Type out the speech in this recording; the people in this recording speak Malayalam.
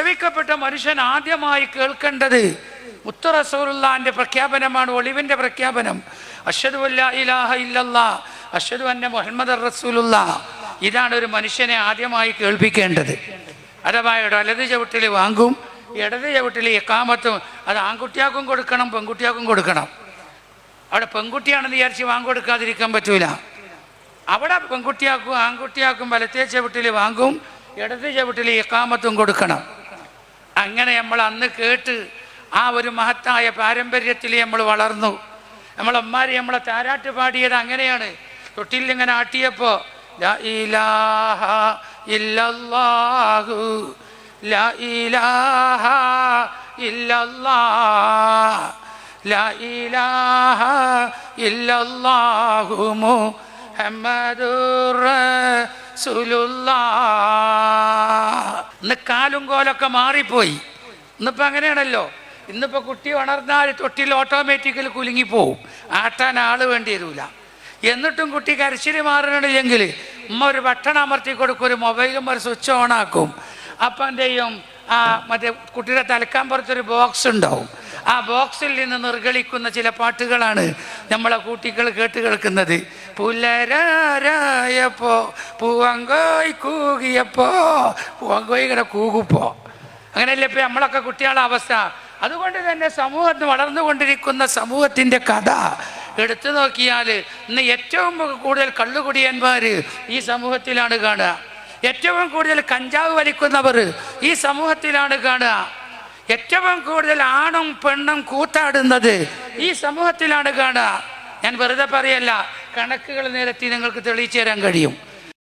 പ്രസവിക്കപ്പെട്ട മനുഷ്യൻ ആദ്യമായി കേൾക്കേണ്ടത് മുത്ത റസൂലുള്ളാന്റെ പ്രഖ്യാപനമാണ് ഒളിവിന്റെ പ്രഖ്യാപനം. അഷദു അഷദ് ഇല്ലല്ലാ അന്ന മുഹമ്മദ് റസൂലുള്ള. ഇതാണ് ഒരു മനുഷ്യനെ ആദ്യമായി കേൾപ്പിക്കേണ്ടത്. അഥവാ വലത് ചവിട്ടിൽ വാങ്ങും ഇടത് ചവിട്ടിൽ എക്കാമത്തും അത് ആൺകുട്ടിയാക്കും കൊടുക്കണം പെൺകുട്ടിയാക്കും കൊടുക്കണം. അവിടെ പെൺകുട്ടിയാണെന്ന് വിചാരിച്ച് വാങ്ങിക്കൊടുക്കാതിരിക്കാൻ പറ്റൂല. അവിടെ പെൺകുട്ടിയാക്കും ആൺകുട്ടിയാക്കും വലത്തെ ചവിട്ടിൽ വാങ്ങും ഇടത് ചവിട്ടിൽ എക്കാമത്തും കൊടുക്കണം. അങ്ങനെ നമ്മൾ അന്ന് കേട്ട് ആ ഒരു മഹത്തായ പാരമ്പര്യത്തിൽ നമ്മൾ വളർന്നു. നമ്മളമ്മമാര് നമ്മളെ താരാട്ട് പാടിയത് അങ്ങനെയാണ്. തൊട്ടിൽ ഇങ്ങനെ ആട്ടിയപ്പോ ലാ ഇലാഹ ഇല്ലല്ലാഹു ലാ ഇലാഹ ഇല്ലല്ലാഹ് ലാ ഇലാഹ ഇല്ലല്ലാഹു ഇന്ന് കാലും കോലൊക്കെ മാറിപ്പോയി. ഇന്നിപ്പോൾ അങ്ങനെയാണല്ലോ. ഇന്നിപ്പോൾ കുട്ടി ഉണർന്നാൽ തൊട്ടിൽ ഓട്ടോമാറ്റിക്കൽ കുലുങ്ങിപ്പോവും. ആട്ടാൻ ആൾ വേണ്ടി വരില്ല എന്നിട്ടും കുട്ടി കരച്ചിൽ മാറണില്ലെങ്കിൽ ഉമ്മ ഒരു ഭക്ഷണം അമർത്തി കൊടുക്കും ഒരു മൊബൈലും ഒരു സ്വിച്ച് ഓൺ ആക്കും. അപ്പം എന്ത് ആ മറ്റേ കുട്ടിയുടെ തലക്കാൻ പുറത്തൊരു ബോക്സ് ഉണ്ടാവും. ആ ബോക്സിൽ നിന്ന് നിർഗളിക്കുന്ന ചില പാട്ടുകളാണ് നമ്മളെ കൂട്ടികൾ കേട്ട് കേൾക്കുന്നത്. പുലരാരായപ്പോ പൂവങ്കോയ് കൂകിയപ്പോ പൂവങ്കോയ് ഇങ്ങനെ കൂകുപ്പോ. അങ്ങനെയല്ലേ ഇപ്പൊ നമ്മളൊക്കെ കുട്ടികളുടെ അവസ്ഥ? അതുകൊണ്ട് തന്നെ സമൂഹത്തിൽ വളർന്നുകൊണ്ടിരിക്കുന്ന സമൂഹത്തിന്റെ കഥ എടുത്തു നോക്കിയാൽ ഇന്ന് ഏറ്റവും കൂടുതൽ കള്ളുകുടിയന്മാർ ഈ സമൂഹത്തിലാണ് കാണുക. ഏറ്റവും കൂടുതൽ കഞ്ചാവ് വലിക്കുന്നവർ ഈ സമൂഹത്തിലാണ് കാണുക. ഏറ്റവും കൂടുതൽ ആണും പെണ്ണും കൂത്താടുന്നത് ഈ സമൂഹത്തിലാണ് കാണുക. ഞാൻ വെറുതെ പറയല്ല കണക്കുകൾ നിരത്തി നിങ്ങൾക്ക് തെളിയിച്ചു തരാൻ കഴിയും.